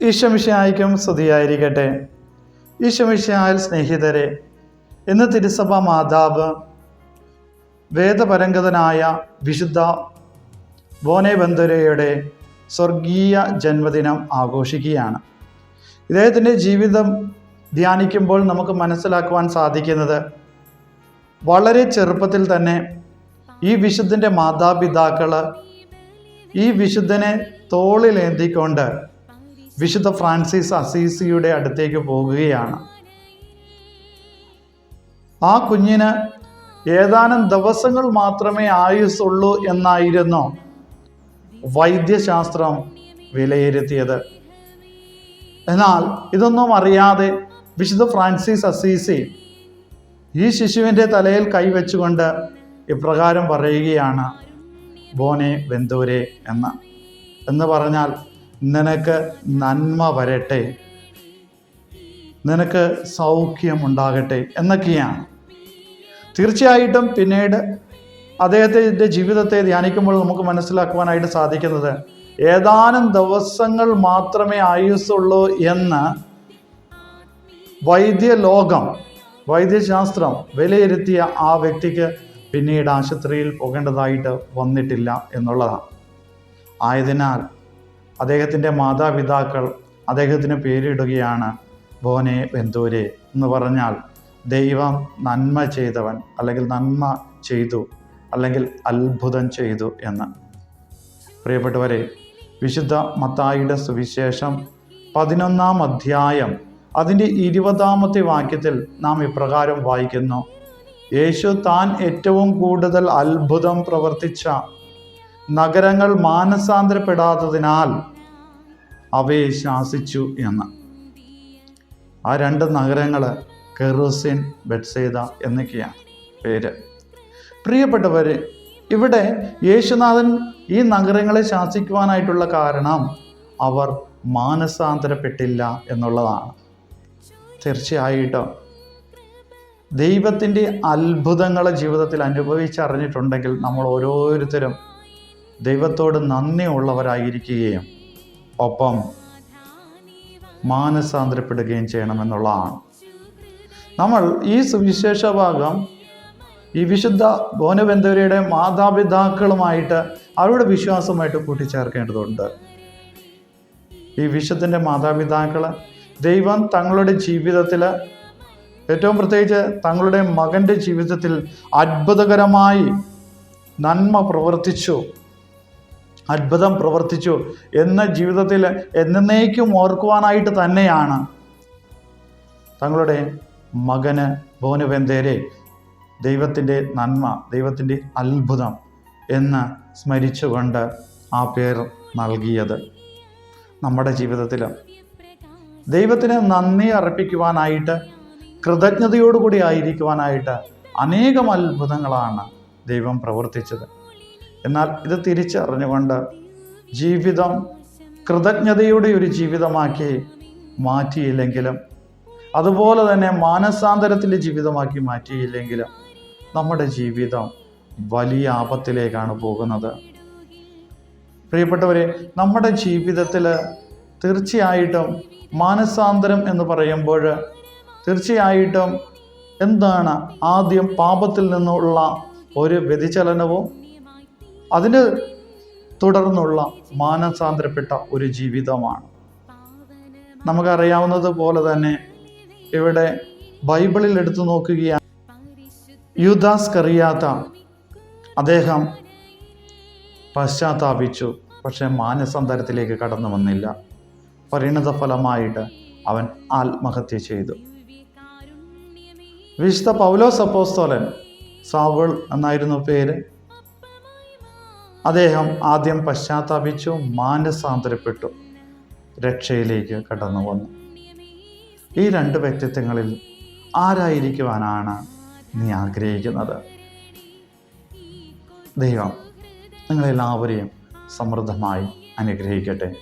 ഈശമിഷയായിക്കും സ്തുതിയായിരിക്കട്ടെ. ഈശമിഷയാൽ സ്നേഹിതരെ ഇന്ന് തിരുസഭ മാതാവ് വേദപരംഗതനായ വിശുദ്ധ ബോനെബന്ധുരയുടെ സ്വർഗീയ ജന്മദിനം ആഘോഷിക്കുകയാണ്. ഇദ്ദേഹത്തിന്റെ ജീവിതം ധ്യാനിക്കുമ്പോൾ നമുക്ക് മനസ്സിലാക്കുവാൻ സാധിക്കുന്നത് വളരെ ചെറുപ്പത്തിൽ തന്നെ ഈ വിശുദ്ധന്റെ മാതാപിതാക്കൾ ഈ വിശുദ്ധനെ തോളിലേന്തിക്കൊണ്ട് വിശുദ്ധ ഫ്രാൻസിസ് അസീസിയുടെ അടുത്തേക്ക് പോകുകയാണ്. ആ കുഞ്ഞിന് ഏതാനും ദിവസങ്ങൾ മാത്രമേ ആയുസ്സുള്ളൂ എന്നായിരുന്നു വൈദ്യശാസ്ത്രം വിലയിരുത്തിയത്. എന്നാൽ ഇതൊന്നും അറിയാതെ വിശുദ്ധ ഫ്രാൻസിസ് അസീസി ഈ ശിശുവിന്റെ തലയിൽ കൈവച്ചുകൊണ്ട് ഇപ്രകാരം പറയുകയാണ് ബോനെ ബന്ധൂരെ എന്ന്. എന്ന് പറഞ്ഞാൽ നിനക്ക് നന്മ വരട്ടെ. നിനക്ക് സൗഖ്യം ഉണ്ടാകട്ടെ എന്നൊക്കെയാണ്. തീർച്ചയായിട്ടും പിന്നീട് അദ്ദേഹത്തിന്റെ ജീവിതത്തെ ധ്യാനിക്കുമ്പോൾ നമുക്ക് മനസ്സിലാക്കുവാനായിട്ട് സാധിക്കുന്നത് ഏതാനും ദിവസങ്ങൾ മാത്രമേ ആയുസ്സുള്ളൂ എന്ന് വൈദ്യലോകം വൈദ്യശാസ്ത്രം വിലയിരുത്തിയ ആ വ്യക്തിക്ക് പിന്നീട് ആശുപത്രിയിൽ പോകേണ്ടതായിട്ട് വന്നിട്ടില്ല എന്നുള്ളതാണ്. ആയതിനാൽ അദ്ദേഹത്തിന്റെ മാതാപിതാക്കൾ അദ്ദേഹത്തിന് പേരിടുകയാണ് ബോനെ ബന്ധൂരെ എന്ന് പറഞ്ഞാൽ ദൈവം നന്മ ചെയ്തവൻ അല്ലെങ്കിൽ നന്മ ചെയ്തു അല്ലെങ്കിൽ അത്ഭുതം ചെയ്തു എന്ന്. പ്രിയപ്പെട്ടവരെ വിശുദ്ധ മത്തായിയുടെ സുവിശേഷം പതിനൊന്നാം അധ്യായം അതിന്റെ ഇരുപതാമത്തെ വാക്യത്തിൽ നാം ഇപ്രകാരം വായിക്കുന്നു യേശു താൻ ഏറ്റവും കൂടുതൽ അത്ഭുതം പ്രവർത്തിച്ച നഗരങ്ങൾ മാനസാന്തരപ്പെടാത്തതിനാൽ അവയെ ശാസിച്ചു എന്ന്. ആ രണ്ട് നഗരങ്ങൾ കെറൂസിൻ ബെറ്റ്സേദ എന്നൊക്കെയാണ് പേര്. പ്രിയപ്പെട്ടവർ ഇവിടെ യേശുനാഥൻ ഈ നഗരങ്ങളെ ശാസിക്കുവാനായിട്ടുള്ള കാരണം അവർ മാനസാന്തരപ്പെട്ടില്ല എന്നുള്ളതാണ്. തീർച്ചയായിട്ടും ദൈവത്തിന്റെ അത്ഭുതങ്ങളെ ജീവിതത്തിൽ അനുഭവിച്ചറിഞ്ഞിട്ടുണ്ടെങ്കിൽ നമ്മൾ ഓരോരുത്തരും ദൈവത്തോട് നന്ദിയുള്ളവരായിരിക്കുകയും ഒപ്പം മാനസാന്തരപ്പെടുകയും ചെയ്യണമെന്നുള്ളതാണ് നമ്മൾ ഈ സുവിശേഷ ഭാഗം ഈ വിശുദ്ധ ബോനബന്ധുരയുടെ മാതാപിതാക്കളുമായിട്ട് അവരുടെ വിശ്വാസമായിട്ട് കൂട്ടിച്ചേർക്കേണ്ടതുണ്ട്. ഈ വിശുദ്ധന്റെ മാതാപിതാക്കൾ ദൈവം തങ്ങളുടെ ജീവിതത്തിൽ ഏറ്റവും പ്രത്യേകിച്ച് തങ്ങളുടെ മകന്റെ ജീവിതത്തിൽ അത്ഭുതകരമായി നന്മ പ്രവർത്തിച്ചു. അത്ഭുതം പ്രവർത്തിച്ചു എന്ന ജീവിതത്തിൽ എന്നേക്കും ഓർക്കുവാനായിട്ട് തന്നെയാണ്. തങ്ങളുടെ മകന് ഭോനുവെന്തേരെ ദൈവത്തിന്റെ നന്മ ദൈവത്തിന്റെ അത്ഭുതം എന്ന് സ്മരിച്ചുകൊണ്ട് ആ പേർ നൽകിയത്. നമ്മുടെ ജീവിതത്തിൽ ദൈവത്തിന് നന്ദി അർപ്പിക്കുവാനായിട്ട് കൃതജ്ഞതയോടുകൂടി ആയിരിക്കുവാനായിട്ട് അനേകം അത്ഭുതങ്ങളാണ് ദൈവം പ്രവർത്തിച്ചത്. എന്നാൽ ഇത് തിരിച്ചറിഞ്ഞുകൊണ്ട് ജീവിതം കൃതജ്ഞതയുടെ ഒരു ജീവിതമാക്കി മാറ്റിയില്ലെങ്കിലും അതുപോലെ തന്നെ മാനസാന്തരത്തിന്റെ ജീവിതമാക്കി മാറ്റിയില്ലെങ്കിലും നമ്മുടെ ജീവിതം വലിയ ആപത്തിലേക്കാണ് പോകുന്നത്. പ്രിയപ്പെട്ടവരെ നമ്മുടെ ജീവിതത്തിൽ തീർച്ചയായിട്ടും മാനസാന്തരം എന്ന് പറയുമ്പോൾ തീർച്ചയായിട്ടും എന്താണ് ആദ്യം പാപത്തിൽ നിന്നുള്ള ഒരു വ്യതിചലനവും അതിന് തുടർന്നുള്ള മാനസാന്തരപ്പെട്ട ഒരു ജീവിതമാണ്. നമുക്കറിയാവുന്നത് പോലെ തന്നെ ഇവിടെ ബൈബിളിൽ എടുത്തു നോക്കുകയാണ് യുദാസ് കറിയാത്ത അദ്ദേഹം പശ്ചാത്താപിച്ചു പക്ഷെ മാനസാന്തരത്തിലേക്ക് കടന്നു വന്നില്ല. പരിണത ഫലമായിട്ട് അവൻ ആത്മഹത്യ ചെയ്തു. വിശുദ്ധ പൗലോസ് അപ്പോസ്തോലൻ സാവൾ എന്നായിരുന്നു പേര്. അദ്ദേഹം ആദ്യം പശ്ചാത്താപിച്ചു മാനസാന്തരപ്പെട്ടു രക്ഷയിലേക്ക് കടന്നു വന്നു. ഈ രണ്ട് വ്യക്തിത്വങ്ങളിൽ ആരായിരിക്കുവാനാണ് നീ ആഗ്രഹിക്കുന്നത്? ദൈവം നിങ്ങളെല്ലാവരെയും സമൃദ്ധമായി അനുഗ്രഹിക്കട്ടെ.